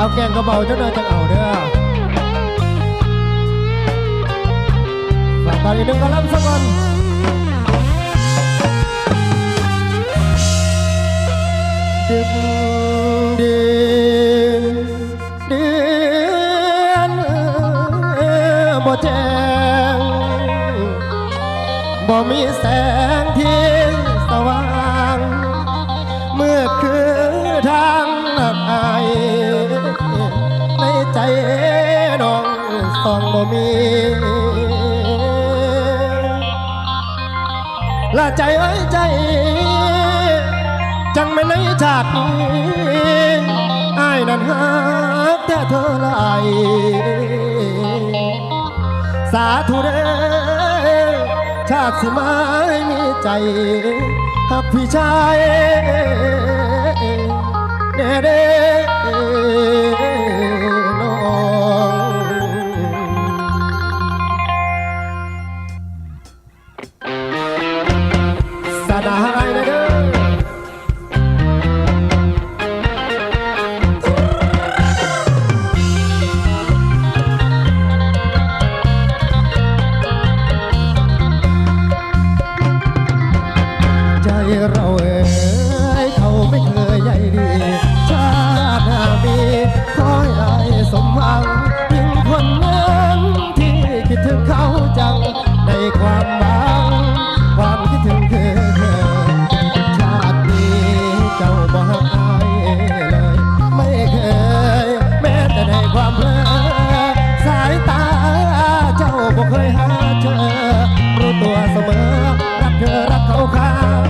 าวแกงกระเบาเจ้าหน่อยจังเอาเด้อฝากตอนอีกหนึ่งก็รับสักก่อนดึกดินเดือนบ่แจ้งบ่มีแสงเที่ส ในใจน้องสองบ่มีละใจไว้ใจ จังไม่ในชาตินี้อายนั้นหักแต่เธอลายสาธุเด้ชาติสิมาให้มีใจหักพี่ชายเด้เด้ ตัวเสมอ รักเธอรักเขาข้าง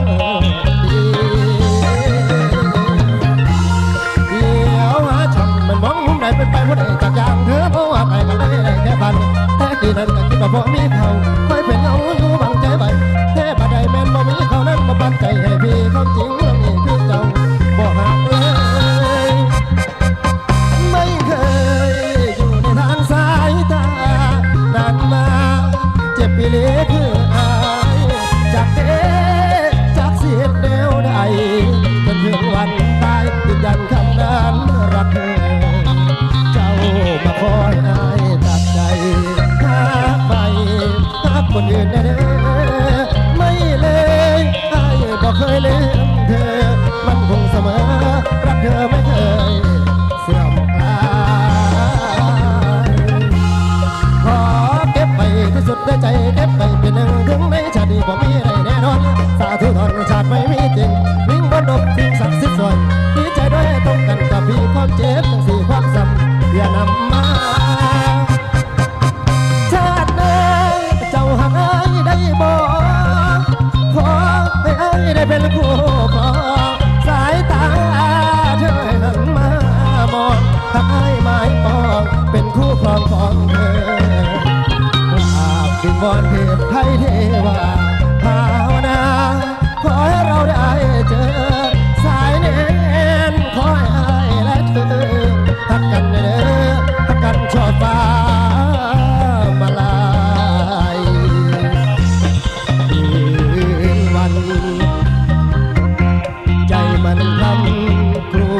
เดี๋ยวหาช่องมันมองมุมไหนเป็นไปว่าได้จากอย่างเธอเพราะว่าไปกันได้ได้แค่พันแต่ทีนั้นก็คิดว่าพอมีเขางา ม วอนเทพไทยเทวาภาวนา ขอให้เราได้เจอ สายเน้นขอให้อายและเธอทักกันเด้อทักกันชอบฟ้ามาลายืนวัน ใจมันคำครวญมากมาย